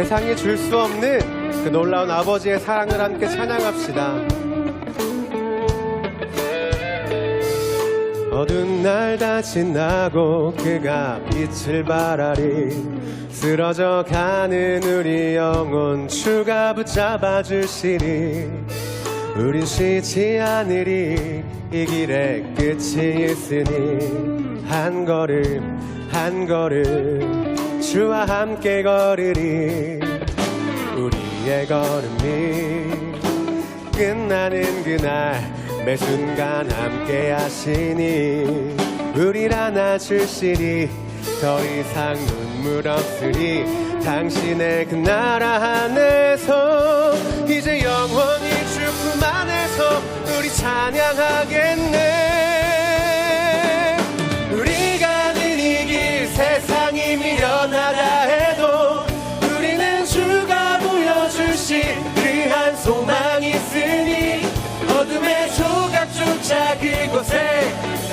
세상에 줄수 없는 그 놀라운 아버지의 사랑을 함께 찬양합시다. 어두운 날 다 지나고 그가 빛을 발하리. 쓰러져 가는 우리 영혼 주가 붙잡아 주시리 우린 쉬지 않으리. 이 길에 끝이 있으니. 한 걸음 한 걸음 주와 함께 걸으리. 우리의 걸음이 끝나는 그날 매 순간 함께 하시니 우릴 안아주시니 더 이상 눈물 없으니 당신의 그 나라 안에서 이제 영원히 주품 안에서 우리 찬양하겠네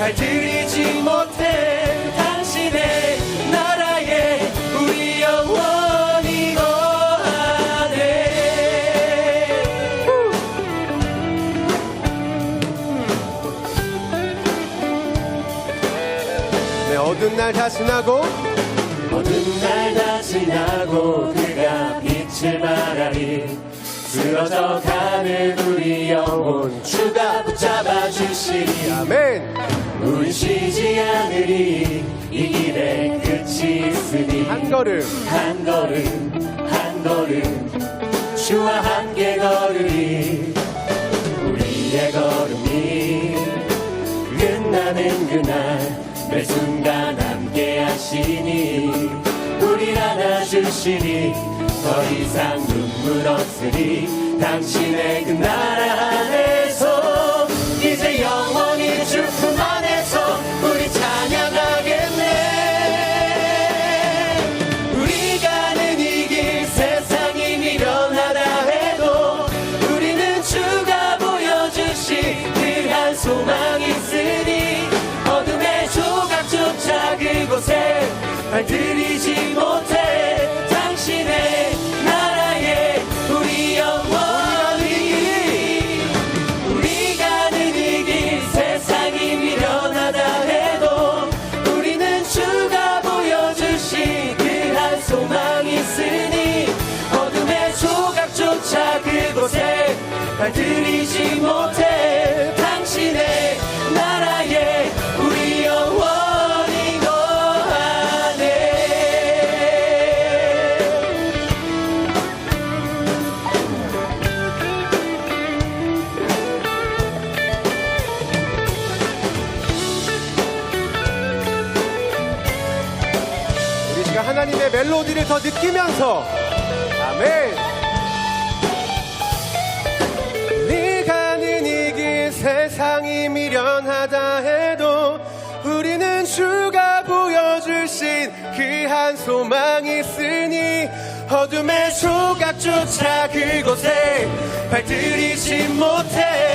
그곳에 발들이지 못해 당신의 나라에 우리 영원히 거하네. 네, 어두운 날 다 지나고 어두운 날다 지나고 그가 빛을 발하리 쓰러져 가는 우리 영혼 주가 붙잡아 주시리 아멘 쉬지 않으리. 이 길에 끝이 있으니 한 걸음. 한 걸음 한 걸음. 주와 함께 걸으리. 우리의 걸음이 끝나는 그날 매 순간 함께 하시니 우리 안아주시니 더 이상 눈물 없으니 당신의 그 나라 안에 들이지 못해 당신의 나라에 우리 영원히 거하네 우리 지금 하나님의 멜로디를 더 느끼면서 주가 보여주신 그 한 소망이 있으니 어둠의 조각조차 그곳에 발들이지 못해